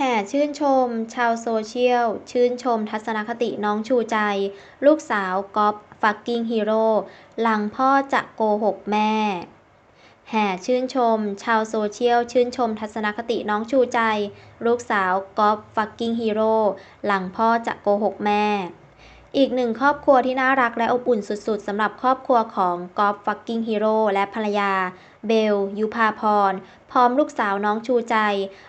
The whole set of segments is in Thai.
แห่ชื่นชม ชาวโซเชียล ชื่นชมทัศนคติน้องชูใจ ลูกสาวก๊อฟฟักกิ้งฮีโร่หลังพ่อจะโกหกแม่ แห่ชื่นชม ชาวโซเชียล ชื่นชมทัศนคติน้องชูใจ ลูกสาวก๊อฟฟักกิ้งฮีโร่หลังพ่อจะโกหกแม่ อีกหนึ่งครอบครัวที่น่ารักและอบอุ่นสุดๆสำหรับครอบครัวของก๊อฟฟักกิ้งฮีโร่และภรรยา เบล ยุพาพร พร้อมลูกสาวน้องชูใจ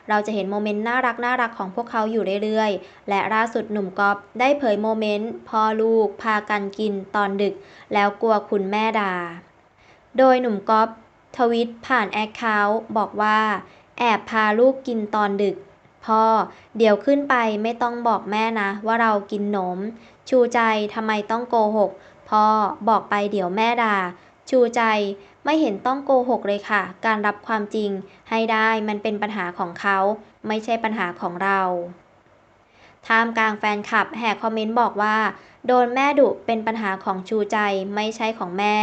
เราจะเห็นโมเมนต์น่ารักน่ารักของพวกเขาอยู่เรื่อยๆ และล่าสุดหนุ่มก๊อฟได้เผยโมเมนต์พ่อลูกพากันกินตอนดึก แล้วกลัวคุณแม่ด่า โดยหนุ่มก๊อฟทวิตผ่านแอคเคาท์บอกว่า แอบพาลูกกินตอนดึก พ่อ เดี๋ยวขึ้นไปไม่ต้องบอกแม่นะ ว่าเรากินนม ชูใจทำไมต้องโกหก พ่อ บอกไปเดี๋ยวแม่ด่า ชูใจ ไม่เห็นต้องโกหกเลยค่ะ การรับความจริง ให้ได้มันเป็นปัญหาของเขา ไม่ใช่ปัญหาของเราท่ามกลางแฟนคลับแห่คอมเมนต์บอกว่า โดนแม่ดุเป็นปัญหาของชูใจไม่ใช่ของแม่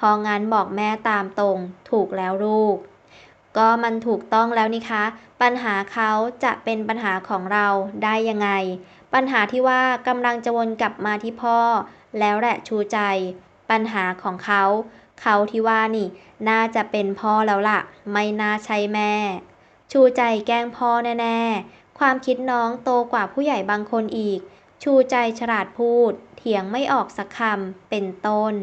พองั้นบอกแม่ตามตรง ถูกแล้วลูก ก็มันถูกต้องแล้วนี่คะ ปัญหาเขาจะเป็นปัญหาของเราได้ยังไง ปัญหาที่ว่ากำลังจะวนกลับมาที่พ่อ แล้วแหละชูใจ ปัญหาของเขา เขาที่ว่านี่ น่าจะเป็นพ่อแล้วล่ะ ไม่น่าใช่แม่ ชูใจแกล้งพ่อแน่ๆ ความคิดน้องโตกว่าผู้ใหญ่บางคนอีก ชูใจฉลาดพูด เถียงไม่ออกสักคำเป็นต้น